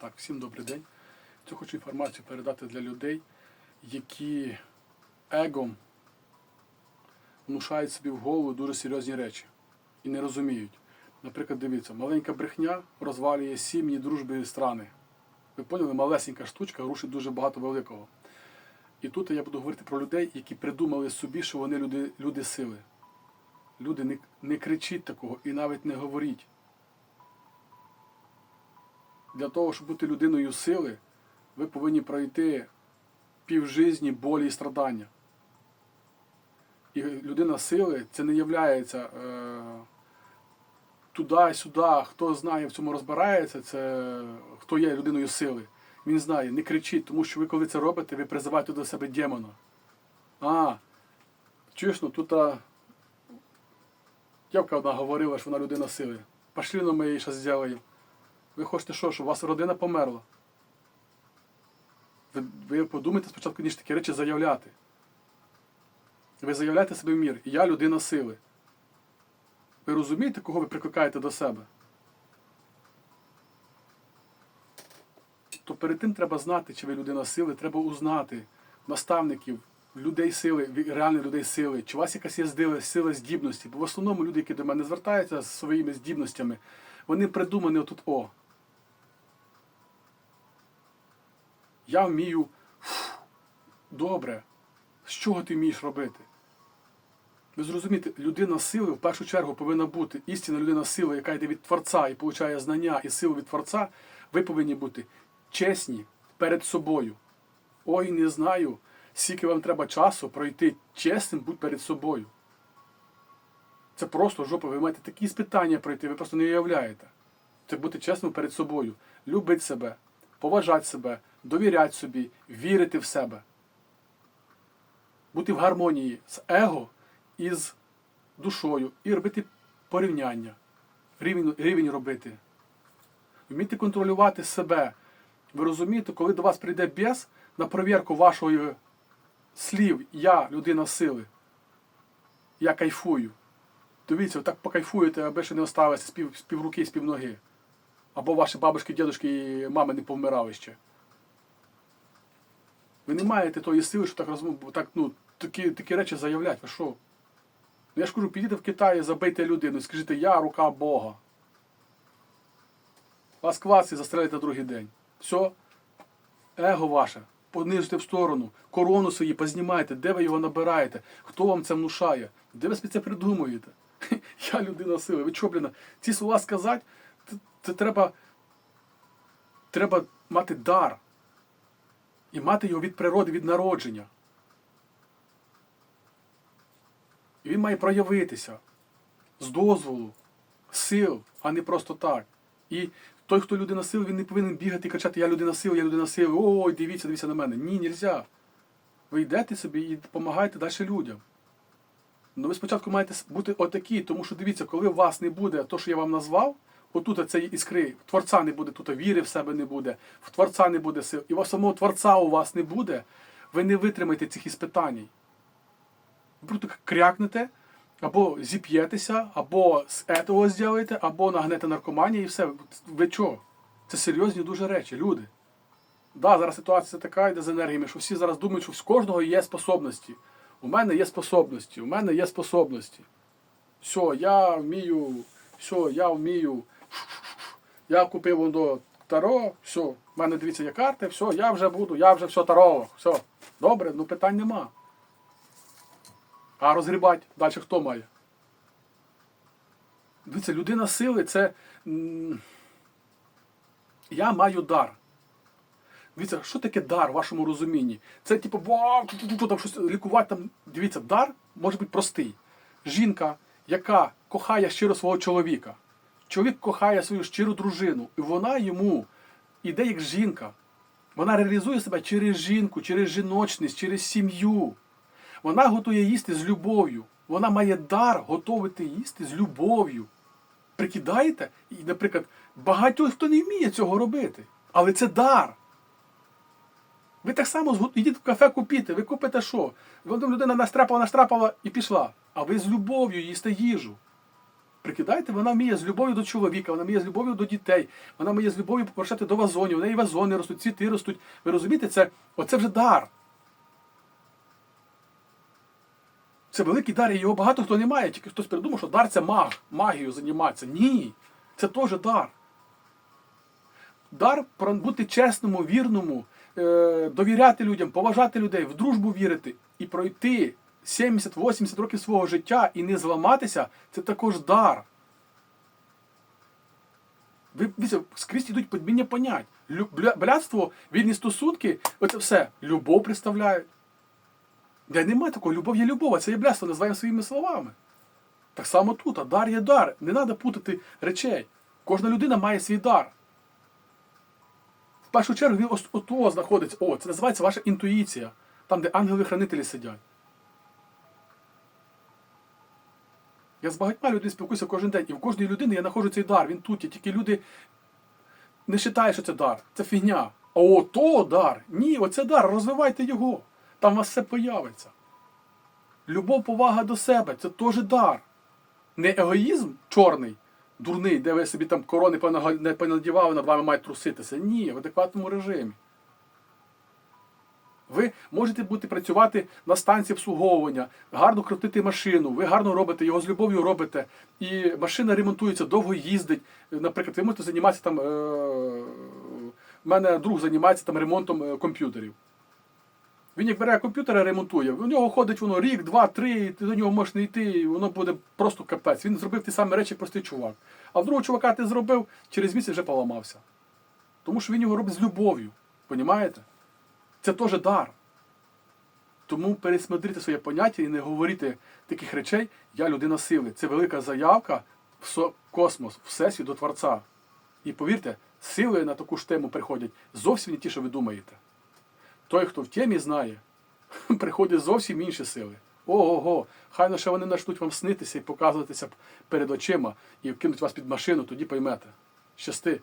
Так, всім добрий день. Цю хочу інформацію передати для людей, які егом внушають собі в голову дуже серйозні речі і не розуміють. Наприклад, дивіться, маленька брехня розвалює сім'ї, дружби і страни. Ви поняли, малесенька штучка рушить дуже багато великого. І тут я буду говорити про людей, які придумали собі, що вони люди, люди сили. Люди, не, не кричіть такого і навіть не говоріть. Для того, щоб бути людиною сили, ви повинні пройти півжизні болі і страдання. І людина сили це не являється е, туди-сюди, хто знає, в цьому розбирається, це хто є людиною сили. Він знає, не кричіть, тому що ви коли це робите, ви призиваєте до себе демона. А, чуєш, ну тут а, дівка одна говорила, що вона людина сили. Пошли, ну ми її зараз зробимо. Ви хочете що, щоб у вас родина померла? Ви, ви подумайте спочатку, ніж такі речі заявляти. Ви заявляєте себе в мір. Я людина сили. Ви розумієте, кого ви прикликаєте до себе? То перед тим треба знати, чи ви людина сили, треба узнати наставників, людей сили, реальних людей сили, чи у вас якась є сила здібності. Бо в основному люди, які до мене звертаються з своїми здібностями, вони придумані отут о. Я вмію добре. З чого ти вмієш робити? Ви зрозумієте, людина сили в першу чергу повинна бути істинна людина сили, яка йде від Творця і получає знання і силу від Творця. Ви повинні бути чесні перед собою. Ой, не знаю, скільки вам треба часу пройти чесним будь перед собою. Це просто жопа, ви маєте такі спитання пройти, ви просто не уявляєте. Це бути чесним перед собою, любити себе, поважати себе, довіряти собі, вірити в себе. Бути в гармонії з его і з душою, і робити порівняння, рівень, рівень робити. Вміти контролювати себе. Ви розумієте, коли до вас прийде біс на перевірку вашої слів, я людина сили, я кайфую. Дивіться, так покайфуєте, аби ще не осталося з пів, з півруки, з півноги. Або ваші бабушки, дідушки і мами не повмирали ще. Ви не маєте тої сили, що так розмов, так, ну, такі, такі речі заявляти. Ви що? Ну, я ж кажу, підійте в Китай, забийте людину, скажіть, я рука Бога. Вас квас і застрелите другий день. Все, его ваше, понижте в сторону, корону свої познімайте, де ви його набираєте, хто вам це внушає, де ви це придумуєте? Я людина сили. Ви що, блін, ці слова сказати, це треба, треба мати дар. І мати його від природи, від народження. І він має проявитися з дозволу, сил, а не просто так. І той, хто людина сили, він не повинен бігати і кричати Я людина сили, я людина сили, ой, дивіться, дивіться на мене. Ні, нельзя. Ви йдете собі і допомагаєте далі людям. Ну ви спочатку маєте бути отакі, тому що дивіться, коли у вас не буде то, що я вам назвав, отут цієї іскри, в Творця не буде, тут віри в себе не буде, в Творця не буде сил, і у самого Творця у вас не буде, ви не витримаєте цих іспитань. Ви просто крякнете, або зіп'єтеся, або з етого зробите, або нагнете наркоманію і все. Ви чого? Це серйозні дуже речі, люди. Да, зараз ситуація така йде з енергіями, що всі зараз думають, що з кожного є способності. У мене є способності, у мене є способності. Все, я вмію, все, я вмію. Я купив вон до Таро, все, в мене дивіться є карти, все, я вже буду, я вже все Таро, все. Добре, ну питань нема. А розгрібати далі хто має? Дивіться, людина сили це. Я маю дар. Дивіться, що таке дар в вашому розумінні? Це типу, вау, там щось лікувати там. Дивіться, дар може бути простий. Жінка, яка кохає щиро свого чоловіка. Чоловік кохає свою щиру дружину, і вона йому іде як жінка. Вона реалізує себе через жінку, через жіночність, через сім'ю. Вона готує їсти з любов'ю. Вона має дар готувати їсти з любов'ю. Прикидаєте? І, наприклад, багато хто не вміє цього робити. Але це дар. Ви так само йдіть в кафе купити. Ви купите що? Людина наштрапала, наштрапала і пішла. А ви з любов'ю їсте їжу. Прикидайте, вона вміє з любов'ю до чоловіка, вона вміє з любов'ю до дітей, вона вміє з любов'ю повертати до вазонів, у неї вазони ростуть, цвіти ростуть. Ви розумієте, це, оце вже дар. Це великий дар, і його багато хто не має. Тільки хтось придумав, що дар це маг, магією займатися. Ні, це теж дар. Дар бути чесному, вірному, е, довіряти людям, поважати людей, в дружбу вірити і пройти 70-80 років свого життя і не зламатися це також дар. Ви скрізь йдуть подміння понять. Блядство, вільні стосунки, оце все. Любов представляють. Я немає такого, любов є любов, а це є блядство, називаємо своїми словами. Так само тут, а дар є дар. Не треба путати речей. Кожна людина має свій дар. В першу чергу він ото знаходиться. О, це називається ваша інтуїція. Там, де ангели-хранителі сидять. Я з багатьма людьми спілкуюся кожен день, і в кожній людини я знаходжу цей дар. Він тут є. Тільки люди не вважають, що це дар. Це фігня. А ото дар. Ні, оце дар, розвивайте його. Там у вас все появиться. Любов, повага до себе це теж дар. Не егоїзм чорний, дурний, де ви собі там корони понадівали, над вами мають труситися. Ні, в адекватному режимі. Ви можете бути працювати на станції обслуговування, гарно крутити машину, ви гарно робите, його з любов'ю робите, і машина ремонтується, довго їздить. Наприклад, ви можете займатися там. Е- у мене друг займається там ремонтом е, комп'ютерів. Він як бере комп'ютер і ремонтує. У нього ходить воно рік, два, три, і ти до нього можеш не йти, і воно буде просто капець. Він зробив ті самі речі, як простий чувак. А в другого чувака ти зробив, через місяць вже поламався. Тому що він його робить з любов'ю. Понімаєте? Це теж дар. Тому пересмотрите своє поняття і не говорити таких речей, я людина сили. Це велика заявка в космос, всесвіт до Творця. І повірте, сили на таку ж тему приходять зовсім не ті, що ви думаєте. Той, хто в темі знає, приходять зовсім інші сили. Ого-го, хай лише вони почнуть вам снитися і показуватися перед очима і кинуть вас під машину, тоді поймете. Щасти.